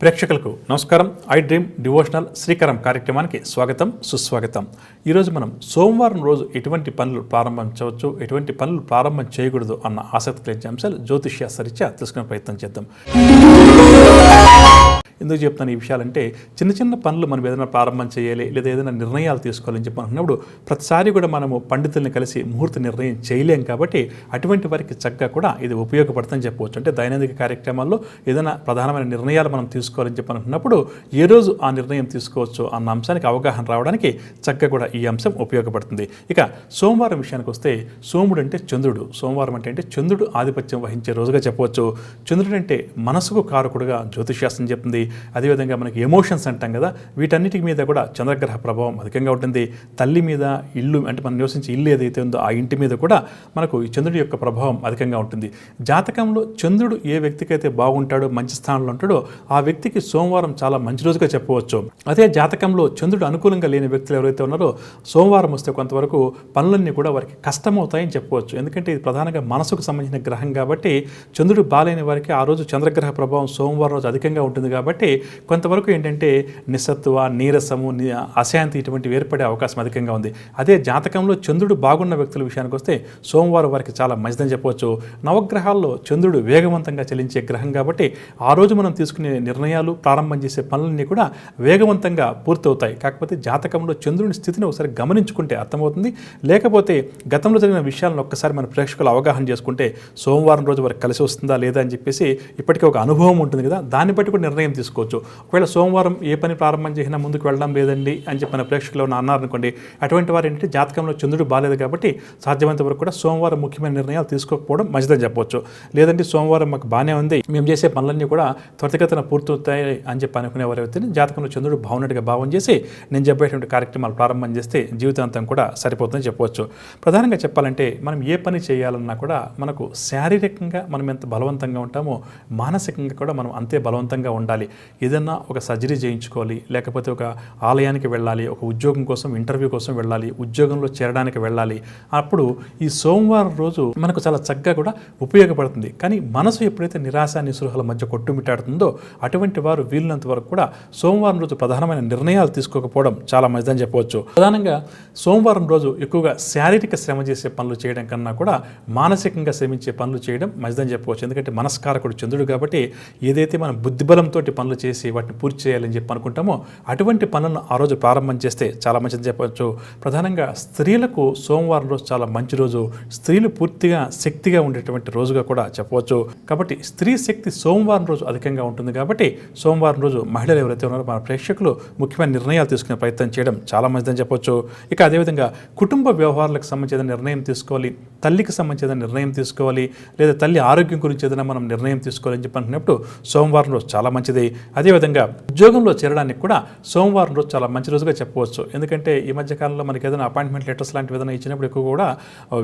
ప్రేక్షకులకు నమస్కారం. I dream devotional Srikaram కార్యక్రమానికి స్వాగతం సుస్వాగతం. ఈరోజు మనం సోమవారం రోజు ఎటువంటి పనులు ప్రారంభించవచ్చు ఎటువంటి పనులు ప్రారంభం చేయకూడదు అన్న ఆసక్తి కలిగించే అంశాలు జ్యోతిష్య సరిచా తెలుసుకునే ప్రయత్నం చేద్దాం. ఎందుకు చెప్తాను ఈ విషయాలంటే చిన్న చిన్న పనులు మనం ఏదైనా ప్రారంభం చేయాలి లేదా ఏదైనా నిర్ణయాలు తీసుకోవాలని చెప్పి అనుకున్నప్పుడు ప్రతిసారి కూడా మనము పండితుల్ని కలిసి ముహూర్త నిర్ణయం చేయలేం కాబట్టి అటువంటి వారికి చక్కగా కూడా ఇది ఉపయోగపడుతుందని చెప్పవచ్చు. అంటే దైనందిక కార్యక్రమాల్లో ఏదైనా ప్రధానమైన నిర్ణయాలు మనం తీసుకోవాలని చెప్పి అనుకున్నప్పుడు ఏ రోజు ఆ నిర్ణయం తీసుకోవచ్చు అన్న అంశానికి అవగాహన రావడానికి చక్కగా కూడా ఈ అంశం ఉపయోగపడుతుంది. ఇక సోమవారం విషయానికి వస్తే సోముడు అంటే చంద్రుడు. సోమవారం అంటే అంటే చంద్రుడు ఆధిపత్యం వహించే రోజుగా చెప్పవచ్చు. చంద్రుడు అంటే మనసుకు కారకుడుగా జ్యోతిశాస్త్రం చెప్తుంది. అదేవిధంగా మనకి ఎమోషన్స్ అంటాం కదా వీటన్నిటి మీద కూడా చంద్రగ్రహ ప్రభావం అధికంగా ఉంటుంది. తల్లి మీద ఇల్లు అంటే మనం నివసించే ఇల్లు ఏదైతే ఉందో ఆ ఇంటి మీద కూడా మనకు ఈ చంద్రుడి యొక్క ప్రభావం అధికంగా ఉంటుంది. జాతకంలో చంద్రుడు ఏ వ్యక్తికైతే బాగుంటాడో మంచి స్థానంలో ఉంటాడో ఆ వ్యక్తికి సోమవారం చాలా మంచి రోజుగా చెప్పవచ్చు. అదే జాతకంలో చంద్రుడు అనుకూలంగా లేని వ్యక్తులు ఎవరైతే ఉన్నారో సోమవారం వస్తే కొంతవరకు పనులన్నీ కూడా వారికి కష్టమవుతాయని చెప్పవచ్చు. ఎందుకంటే ఇది ప్రధానంగా మనసుకు సంబంధించిన గ్రహం కాబట్టి చంద్రుడు బాలేని వారికి ఆ రోజు చంద్రగ్రహ ప్రభావం సోమవారం రోజు అధికంగా ఉంటుంది కాబట్టి కొంతవరకు ఏంటంటే నిస్సత్వ నీరసము అశాంతి ఇటువంటివి ఏర్పడే అవకాశం అధికంగా ఉంది. అదే జాతకంలో చంద్రుడు బాగున్న వ్యక్తుల విషయానికి వస్తే సోమవారం వారికి చాలా మంచిదని చెప్పవచ్చు. నవగ్రహాల్లో చంద్రుడు వేగవంతంగా చలించే గ్రహం కాబట్టి ఆ రోజు మనం తీసుకునే నిర్ణయాలు ప్రారంభం చేసే పనులన్నీ కూడా వేగవంతంగా పూర్తవుతాయి. కాకపోతే జాతకంలో చంద్రుని స్థితిని ఒకసారి గమనించుకుంటే అర్థమవుతుంది. లేకపోతే గతంలో జరిగిన విషయాలను ఒక్కసారి మన ప్రేక్షకులు అవగాహన చేసుకుంటే సోమవారం రోజు వారికి కలిసి వస్తుందా లేదా అని చెప్పేసి ఇప్పటికే ఒక అనుభవం ఉంటుంది కదా. దాన్ని బట్టి కూడా నిర్ణయం తీసుకోవచ్చు ఒకవేళ సోమవారం ఏ పని ప్రారంభం చేసినా ముందుకు వెళ్ళడం లేదండి అని చెప్పిన ప్రేక్షకులు ఉన్న అన్నారనుకోండి అటువంటి వారు ఏంటంటే జాతకంలో చంద్రుడు బాలేదు కాబట్టి సాధ్యమైనంత వరకు కూడా సోమవారం ముఖ్యమైన నిర్ణయాలు తీసుకోకపోవడం మంచిదని చెప్పవచ్చు లేదంటే సోమవారం మాకు బాగానే ఉంది మేము చేసే పనులన్నీ కూడా త్వరితగతిన పూర్తవుతాయి అని చెప్పి అనుకునే వారు జాతకంలో చంద్రుడు బాగున్నట్టుగా భావం చేసి నేను చెప్పేటువంటి కార్యక్రమాలు ప్రారంభం చేస్తే జీవితాంతం కూడా సరిపోతుందని చెప్పవచ్చు ప్రధానంగా చెప్పాలంటే మనం ఏ పని చేయాలన్నా కూడా మనకు శారీరకంగా మనం ఎంత బలవంతంగా ఉంటామో మానసికంగా కూడా మనం అంతే బలవంతంగా ఉండాలి. ఏదన్నా ఒక సర్జరీ చేయించుకోవాలి లేకపోతే ఒక ఆలయానికి వెళ్ళాలి ఒక ఉద్యోగం కోసం ఇంటర్వ్యూ కోసం వెళ్ళాలి ఉద్యోగంలో చేరడానికి వెళ్ళాలి అప్పుడు ఈ సోమవారం రోజు మనకు చాలా చక్కగా కూడా ఉపయోగపడుతుంది. కానీ మనసు ఎప్పుడైతే నిరాశ నిస్పృహల మధ్య కొట్టుమిట్టాడుతుందో అటువంటి వారు వీలున్నంత వరకు కూడా సోమవారం రోజు ప్రధానమైన నిర్ణయాలు తీసుకోకపోవడం చాలా మంచిదని చెప్పవచ్చు. ప్రధానంగా సోమవారం రోజు ఎక్కువగా శారీరక శ్రమ చేసే పనులు చేయడం కన్నా కూడా మానసికంగా శ్రమించే పనులు చేయడం మంచిదని చెప్పవచ్చు. ఎందుకంటే మనస్కారకుడు చంద్రుడు కాబట్టి ఏదైతే మనం బుద్ధిబలంతో పనులు చేసి వాటిని పూర్తి చేయాలని చెప్పి అనుకుంటామో అటువంటి పనులను ఆ రోజు ప్రారంభం చేస్తే చాలా మంచిది చెప్పవచ్చు ప్రధానంగా స్త్రీలకు సోమవారం రోజు చాలా మంచి రోజు. స్త్రీలు పూర్తిగా శక్తిగా ఉండేటువంటి రోజుగా కూడా చెప్పవచ్చు. కాబట్టి స్త్రీ శక్తి సోమవారం రోజు అధికంగా ఉంటుంది కాబట్టి సోమవారం రోజు మహిళలు ఎవరైతే ఉన్నారో మన ప్రేక్షకులు ముఖ్యమైన నిర్ణయాలు తీసుకునే ప్రయత్నం చేయడం చాలా మంచిదని చెప్పవచ్చు ఇక అదేవిధంగా కుటుంబ వ్యవహారాలకు సంబంధించిన నిర్ణయం తీసుకోవాలి తల్లికి సంబంధించిన నిర్ణయం తీసుకోవాలి లేదా తల్లి ఆరోగ్యం గురించి ఏదైనా మనం నిర్ణయం తీసుకోవాలని చెప్పి అనుకున్నప్పుడు సోమవారం రోజు చాలా మంచిది. అదేవిధంగా ఉద్యోగంలో చేరడానికి కూడా సోమవారం రోజు చాలా మంచి రోజుగా చెప్పవచ్చు. ఎందుకంటే ఈ మధ్య కాలంలో మనకి ఏదైనా అపాయింట్మెంట్ లెటర్స్ లాంటివి ఏదైనా ఇచ్చినప్పుడు ఎక్కువ కూడా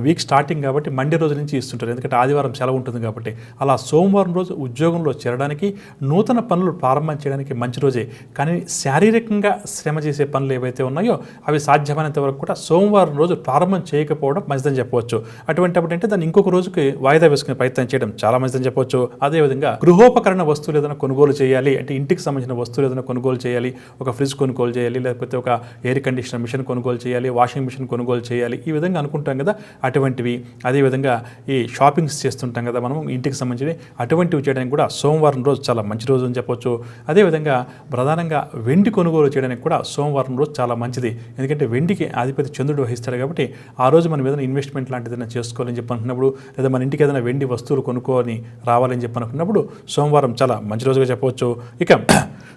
వీక్ స్టార్టింగ్ కాబట్టి మండే రోజు నుంచి ఇస్తుంటారు. ఎందుకంటే ఆదివారం సెలవు ఉంటుంది కాబట్టి. అలా సోమవారం రోజు ఉద్యోగంలో చేరడానికి నూతన పనులు ప్రారంభం చేయడానికి మంచి రోజే. కానీ శారీరకంగా శ్రమ చేసే పనులు ఏవైతే ఉన్నాయో అవి సాధ్యమైనంత వరకు కూడా సోమవారం రోజు ప్రారంభం చేయకపోవడం మంచిదని చెప్పవచ్చు. అటువంటిప్పుడు అంటే దాన్ని ఇంకొక రోజుకి వాయిదా వేసుకునే ప్రయత్నం చేయడం చాలా మంచిదని చెప్పవచ్చు. అదేవిధంగా గృహోపకరణ వస్తువులు ఏదైనా కొనుగోలు చేయాలి అంటే ఇంటికి సంబంధించిన వస్తువులు ఏదైనా కొనుగోలు చేయాలి ఒక ఫ్రిడ్జ్ కొనుగోలు చేయాలి లేకపోతే ఒక ఎయిర్ కండిషనర్ మిషన్ కొనుగోలు చేయాలి వాషింగ్ మిషన్ కొనుగోలు చేయాలి ఈ విధంగా అనుకుంటాం కదా. అటువంటివి అదేవిధంగా ఈ షాపింగ్స్ చేస్తుంటాం కదా మనం ఇంటికి సంబంధించి అటువంటివి చేయడానికి కూడా సోమవారం రోజు చాలా మంచి రోజు అని చెప్పొచ్చు. అదేవిధంగా ప్రధానంగా వెండి కొనుగోలు చేయడానికి కూడా సోమవారం రోజు చాలా మంచిది. ఎందుకంటే వెండికి అధిపతి చంద్రుడు వహిస్తాడు కాబట్టి ఆ రోజు మనం ఏదైనా ఇన్వెస్ట్మెంట్ లాంటిది ఏదైనా చేసుకోవాలని చెప్పి అనుకున్నప్పుడు లేదా మన ఇంటికి ఏదైనా వెండి వస్తువులు కొనుక్కోని రావాలని చెప్పి అనుకున్నప్పుడు సోమవారం చాలా మంచి రోజుగా చెప్పవచ్చు ఇక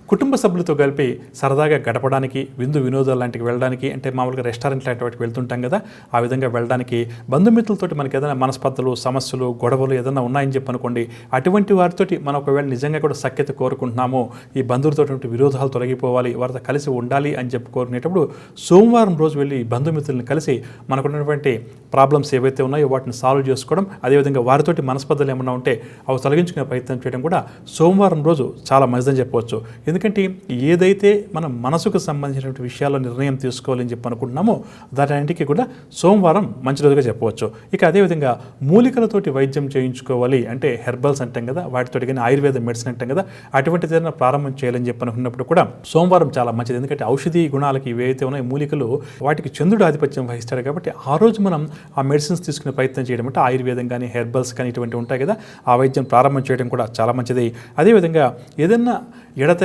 కుటుంబ సభ్యులతో కలిపి సరదాగా గడపడానికి విందు వినోదాలు లాంటివి వెళ్ళడానికి అంటే మామూలుగా రెస్టారెంట్ లాంటి వాటికి వెళ్తుంటాం కదా ఆ విధంగా వెళ్ళడానికి బంధుమిత్రులతోటి మనకి ఏదైనా మనస్పర్ధలు సమస్యలు గొడవలు ఏదైనా ఉన్నాయని చెప్పి అనుకోండి అటువంటి వారితోటి మనం ఒకవేళ నిజంగా కూడా సఖ్యత కోరుకుంటున్నాము ఈ బంధువులతో విరోధాలు తొలగిపోవాలి వారితో కలిసి ఉండాలి అని చెప్పి కోరుకునేటప్పుడు సోమవారం రోజు వెళ్ళి బంధుమిత్రులను కలిసి మనకున్నటువంటి ప్రాబ్లమ్స్ ఏవైతే ఉన్నాయో వాటిని సాల్వ్ చేసుకోవడం అదేవిధంగా వారితోటి మనస్పర్ధలు ఏమన్నా ఉంటే అవి తొలగించుకునే ప్రయత్నం చేయడం కూడా సోమవారం రోజు చాలా మంచిదని చెప్పవచ్చు. ఎందుకంటే ఏదైతే మన మనసుకు సంబంధించినటువంటి విషయాల్లో నిర్ణయం తీసుకోవాలని చెప్పి అనుకుంటున్నామో దానికి కూడా సోమవారం మంచి రోజుగా చెప్పవచ్చు. ఇక అదేవిధంగా మూలికలతోటి వైద్యం చేయించుకోవాలి అంటే హెర్బల్స్ అంటాం కదా వాటితోటి కానీ ఆయుర్వేద మెడిసిన్ అంటాం కదా అటువంటిది ఏదైనా ప్రారంభం చేయాలని చెప్పి అనుకున్నప్పుడు కూడా సోమవారం చాలా మంచిది. ఎందుకంటే ఔషధీ గుణాలకి ఇవేవైతే ఉన్నాయో మూలికలు వాటికి చంద్రుడు ఆధిపత్యం వహిస్తాడు కాబట్టి ఆ రోజు మనం ఆ మెడిసిన్స్ తీసుకునే ప్రయత్నం చేయడం అంటే ఆయుర్వేదం కానీ హెర్బల్స్ కానీ ఇటువంటి ఉంటాయి కదా ఆ వైద్యం ప్రారంభం చేయడం కూడా చాలా మంచిది. అదేవిధంగా ఏదైనా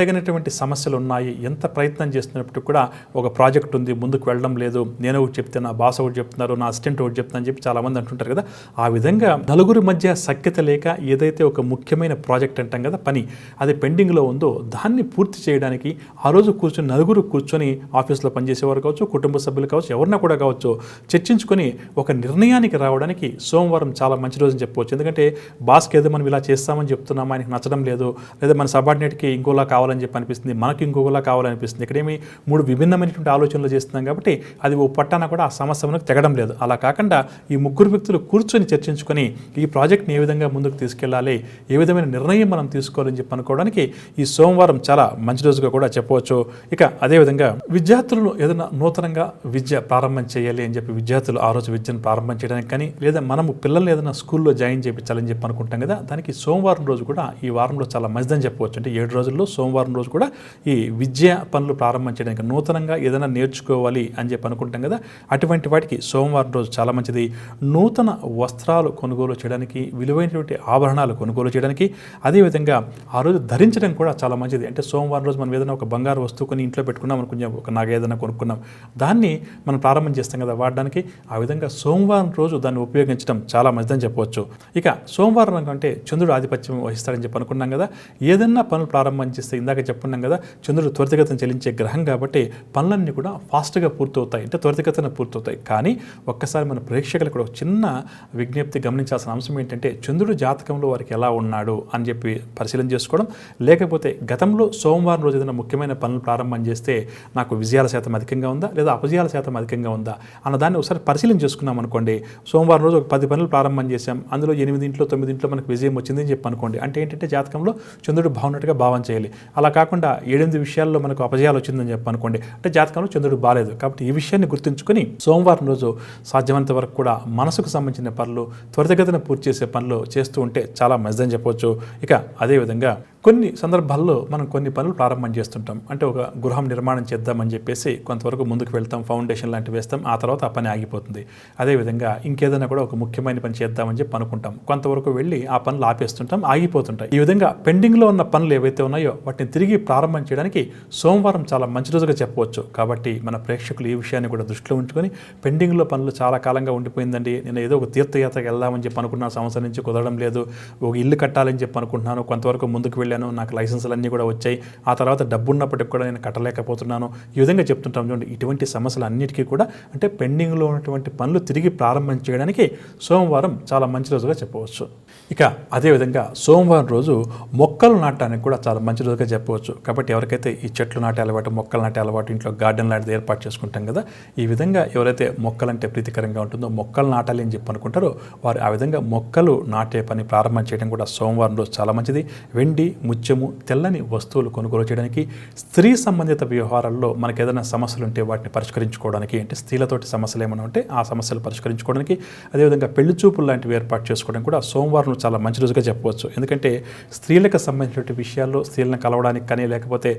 ఎడతెగనటువంటి సమస్యలు ఉన్నాయి ఎంత ప్రయత్నం చేస్తున్నప్పుడు కూడా ఒక ప్రాజెక్ట్ ఉంది ముందుకు వెళ్ళడం లేదు నేను ఒకటి చెప్తే నా బాస్ ఒకటి చెప్తున్నారు నా అసిస్టెంట్ ఒకటి చెప్తున్నా అని చెప్పి చాలామంది అంటుంటారు కదా. ఆ విధంగా నలుగురి మధ్య సఖ్యత లేక ఏదైతే ఒక ముఖ్యమైన ప్రాజెక్ట్ అంటాం కదా పని అది పెండింగ్లో ఉందో దాన్ని పూర్తి చేయడానికి ఆ రోజు కూర్చొని నలుగురు కూర్చొని ఆఫీస్లో పనిచేసేవారు కావచ్చు కుటుంబ సభ్యులు కావచ్చు ఎవరినా కూడా కావచ్చు చర్చించుకొని ఒక నిర్ణయానికి రావడానికి సోమవారం చాలా మంచి రోజు అని చెప్పవచ్చు. ఎందుకంటే బాస్కి ఏదో మనం ఇలా చేస్తామని చెప్తున్నాం ఆయనకి నచ్చడం లేదు లేదా మన సబార్డినేట్కి ఇంకోలా కావాలని చెప్పి అనిపిస్తుంది. మనకి ఇంకొకలా కావాలనిపిస్తుంది. ఇక్కడేమి మూడు విభిన్నమైనటువంటి ఆలోచనలు చేస్తున్నాం కాబట్టి అది ఓ పట్టాన కూడా ఆ సమస్య మనకు తెగడం లేదు. అలా కాకుండా ఈ ముగ్గురు వ్యక్తులు కూర్చొని చర్చించుకొని ఈ ప్రాజెక్ట్ని ఏ విధంగా ముందుకు తీసుకెళ్ళాలి ఏ విధమైన నిర్ణయం మనం తీసుకోవాలని చెప్పి అనుకోవడానికి ఈ సోమవారం చాలా మంచి రోజుగా కూడా చెప్పవచ్చు. ఇక అదేవిధంగా విద్యార్థులను ఏదైనా నూతనంగా విద్య ప్రారంభం చేయాలి అని చెప్పి విద్యార్థులు ఆ రోజు విద్యను ప్రారంభం చేయడానికి కానీ లేదా మనము పిల్లల్ని ఏదైనా స్కూల్లో జాయిన్ చేయించాలని చెప్పి అనుకుంటాం కదా దానికి సోమవారం రోజు కూడా ఈ వారంలో చాలా మంచిదని చెప్పవచ్చు. అంటే ఏడు రోజుల్లో సోమవారం రోజు కూడా ఈ విద్య పనులు ప్రారంభం చేయడానికి నూతనంగా ఏదైనా నేర్చుకోవాలి అని చెప్పి అనుకుంటాం కదా అటువంటి వాటికి సోమవారం రోజు చాలా మంచిది. నూతన వస్త్రాలు కొనుగోలు చేయడానికి విలువైనటువంటి ఆభరణాలు కొనుగోలు చేయడానికి అదేవిధంగా ఆ రోజు ధరించడం కూడా చాలా మంచిది. అంటే సోమవారం రోజు మనం ఏదైనా ఒక బంగారు వస్తువు కొని ఇంట్లో పెట్టుకున్నాం అనుకున్నాం ఒక నాకు ఏదైనా కొనుక్కున్నాం దాన్ని మనం ప్రారంభం చేస్తాం కదా వాడడానికి ఆ విధంగా సోమవారం రోజు దాన్ని ఉపయోగించడం చాలా మంచిదని చెప్పవచ్చు. ఇక సోమవారం అంటే చంద్రుడు ఆధిపత్యం వహిస్తాడని చెప్పి అనుకున్నాం కదా ఏదైనా పనులు ప్రారంభం చేస్తే ఇందాక చెప్పుకున్నాం కదా చంద్రుడు త్వరితగతిన చెల్లించే గ్రహం కాబట్టి పనులన్నీ కూడా ఫాస్ట్గా పూర్తవుతాయి. అంటే త్వరితగతిన పూర్తవుతాయి. కానీ ఒక్కసారి మన ప్రేక్షకులకు కూడా చిన్న విజ్ఞప్తి గమనించాల్సిన అంశం ఏంటంటే చంద్రుడు జాతకంలో వారికి ఎలా ఉన్నాడు అని చెప్పి పరిశీలన చేసుకోవడం. లేకపోతే గతంలో సోమవారం రోజు ఏదైనా ముఖ్యమైన పనులు ప్రారంభం చేస్తే నాకు విజయాల శాతం అధికంగా ఉందా? లేదా అపజయాల శాతం అధికంగా ఉందా? అన్న దాన్ని ఒకసారి పరిశీలన చేసుకున్నాం అనుకోండి. సోమవారం రోజు ఒక పది పనులు ప్రారంభం చేశాం. అందులో ఎనిమిదింట్లో తొమ్మిదింట్లో మనకు విజయం వచ్చింది అని చెప్పి అనుకోండి. అంటే ఏంటంటే జాతకంలో చంద్రుడు బాగున్నట్టుగా భావం చేయాలి. అలా అలా కాకుండా ఏడెనిమిది విషయాల్లో మనకు అపజయాలు వచ్చిందని చెప్పనుకోండి అంటే జాతకంలో చంద్రుడు బాలేదు. కాబట్టి ఈ విషయాన్ని గుర్తుంచుకొని సోమవారం రోజు సాధ్యమైనంత వరకు కూడా మనసుకు సంబంధించిన పనులు త్వరితగతిన పూర్తి చేసే పనులు చేస్తూ ఉంటే చాలా మంచిదని చెప్పవచ్చు ఇక అదేవిధంగా కొన్ని సందర్భాల్లో మనం కొన్ని పనులు ప్రారంభం చేస్తుంటాం. అంటే ఒక గృహం నిర్మాణం చేద్దామని చెప్పేసి కొంతవరకు ముందుకు వెళ్తాం ఫౌండేషన్ లాంటివి వేస్తాం ఆ తర్వాత ఆ పని ఆగిపోతుంది. అదేవిధంగా ఇంకేదైనా కూడా ఒక ముఖ్యమైన పని చేద్దామని చెప్పి అనుకుంటాం. కొంతవరకు వెళ్ళి ఆ పనులు ఆపేస్తుంటాం ఆగిపోతుంటాయి. ఈ విధంగా పెండింగ్లో ఉన్న పనులు ఏవైతే ఉన్నాయో వాటిని తిరిగి ప్రారంభం చేయడానికి సోమవారం చాలా మంచి రోజుగా చెప్పవచ్చు. కాబట్టి మన ప్రేక్షకులు ఈ విషయాన్ని కూడా దృష్టిలో ఉంచుకొని పెండింగ్లో పనులు చాలా కాలంగా ఉండిపోయిందండి. నేను ఏదో ఒక తీర్థయాత్రకు వెళ్దామని చెప్పి అనుకున్నాను సంవత్సరం నుంచి కుదరడం లేదు. ఒక ఇల్లు కట్టాలని చెప్పి అనుకుంటున్నాను కొంతవరకు ముందుకు వెళ్ళి చేయగలిగాను నాకు లైసెన్సులు అన్నీ కూడా వచ్చాయి. ఆ తర్వాత డబ్బు ఉన్నప్పటికి కూడా నేను కట్టలేకపోతున్నాను. ఈ విధంగా చెప్తుంటాం చూడండి ఇటువంటి సమస్యలు అన్నిటికీ కూడా అంటే పెండింగ్లో ఉన్నటువంటి పనులు తిరిగి ప్రారంభం చేయడానికి సోమవారం చాలా మంచి రోజుగా చెప్పవచ్చు. ఇక అదేవిధంగా సోమవారం రోజు మొక్కలు నాటడానికి కూడా చాలా మంచి రోజుగా చెప్పవచ్చు. కాబట్టి ఎవరికైతే ఈ చెట్లు నాటే అలవాటు మొక్కలు నాటే అలవాటు ఇంట్లో గార్డెన్ లాంటిది ఏర్పాటు చేసుకుంటాం కదా ఈ విధంగా ఎవరైతే మొక్కలంటే ప్రీతికరంగా ఉంటుందో మొక్కలు నాటాలి అని చెప్పి అనుకుంటారో వారు ఆ విధంగా మొక్కలు నాటే పని ప్రారంభం చేయడం కూడా సోమవారం రోజు చాలా మంచిది. వెండి ముత్యము తెల్లని వస్తువులు కొనుగోలు చేయడానికి స్త్రీ సంబంధిత వ్యవహారాల్లో మనకు ఏదైనా సమస్యలు ఉంటే వాటిని పరిష్కరించుకోవడానికి అంటే స్త్రీలతోటి సమస్యలు ఏమైనా ఉంటే ఆ సమస్యలు పరిష్కరించుకోవడానికి అదేవిధంగా పెళ్ళి చూపులు లాంటివి ఏర్పాటు చేసుకోవడం కూడా సోమవారం చాలా మంచి రోజుగా చెప్పవచ్చు. ఎందుకంటే స్త్రీలకు సంబంధించిన విషయాల్లో స్త్రీలను కలవడానికి కానీ లేకపోతే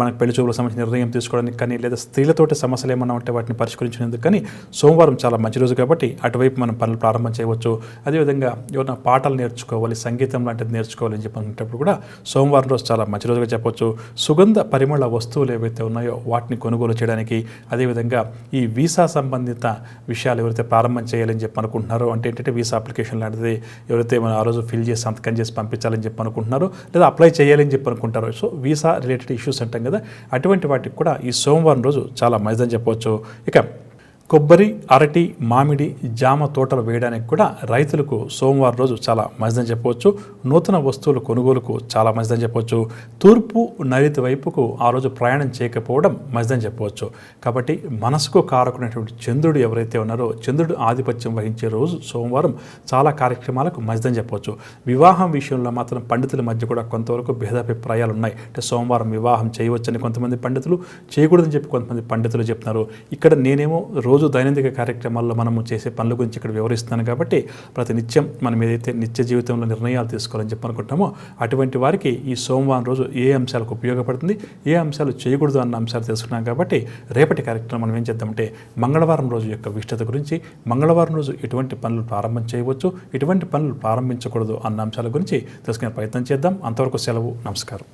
మనకు పెళ్ళి చూపులకు సంబంధించిన నిర్ణయం తీసుకోవడానికి కానీ లేదా స్త్రీలతోటి సమస్యలు ఏమైనా ఉంటే వాటిని పరిష్కరించినందుకు కానీ సోమవారం చాలా మంచి రోజు కాబట్టి అటువైపు మనం పనులు ప్రారంభం చేయవచ్చు. అదేవిధంగా ఏమైనా పాటలు నేర్చుకోవాలి సంగీతం లాంటిది నేర్చుకోవాలి అని చెప్పి కూడా సోమవారం రోజు చాలా మంచి రోజుగా చెప్పవచ్చు సుగంధ పరిమళ వస్తువులు ఏవైతే ఉన్నాయో వాటిని కొనుగోలు చేయడానికి అదేవిధంగా ఈ వీసా సంబంధిత విషయాలు ఎవరైతే ప్రారంభం చేయాలని చెప్పి అనుకుంటున్నారో అంటే ఏంటంటే వీసా అప్లికేషన్ లాంటిది ఎవరైతే మనం ఆ రోజు ఫిల్ చేసి సంతకం చేసి పంపించాలని చెప్పి అనుకుంటున్నారో లేదా అప్లై చేయాలని చెప్పి అనుకుంటారో సో వీసా రిలేటెడ్ ఇష్యూస్ అంటాం కదా అటువంటి వాటికి కూడా ఈ సోమవారం రోజు చాలా మంచిదని చెప్పవచ్చు ఇక కొబ్బరి అరటి మామిడి జామ తోటలు వేయడానికి కూడా రైతులకు సోమవారం రోజు చాలా మంచిదని చెప్పవచ్చు. నూతన వస్తువుల కొనుగోలుకు చాలా మంచిదని చెప్పవచ్చు. తూర్పు నైరుతి వైపుకు ఆ రోజు ప్రయాణం చేయకపోవడం మంచిదని చెప్పవచ్చు. కాబట్టి మనసుకు కారకునేటువంటి చంద్రుడు ఎవరైతే ఉన్నారో చంద్రుడు ఆధిపత్యం వహించే రోజు సోమవారం చాలా కార్యక్రమాలకు మంచిదని చెప్పవచ్చు. వివాహం విషయంలో మాత్రం పండితుల మధ్య కూడా కొంతవరకు భేదాభిప్రాయాలు ఉన్నాయి. అంటే సోమవారం వివాహం చేయవచ్చని కొంతమంది పండితులు చేయకూడదని చెప్పి కొంతమంది పండితులు చెప్తున్నారు. ఇక్కడ నేనేమో రోజు రోజు దైనందిక కార్యక్రమాల్లో మనము చేసే పనుల గురించి ఇక్కడ వివరిస్తున్నాను కాబట్టి ప్రతి నిత్యం మనం ఏదైతే నిత్య జీవితంలో నిర్ణయాలు తీసుకోవాలని చెప్పి అనుకుంటామో అటువంటి వారికి ఈ సోమవారం రోజు ఏ అంశాలకు ఉపయోగపడుతుంది ఏ అంశాలు చేయకూడదు అన్న అంశాలు తెలుసుకున్నాం కాబట్టి రేపటి కార్యక్రమం మనం ఏం చేద్దామంటే మంగళవారం రోజు యొక్క విష్టత గురించి మంగళవారం రోజు ఎటువంటి పనులు ప్రారంభం చేయవచ్చు ఎటువంటి పనులు ప్రారంభించకూడదు అన్న అంశాల గురించి తెలుసుకునే ప్రయత్నం చేద్దాం. అంతవరకు సెలవు నమస్కారం.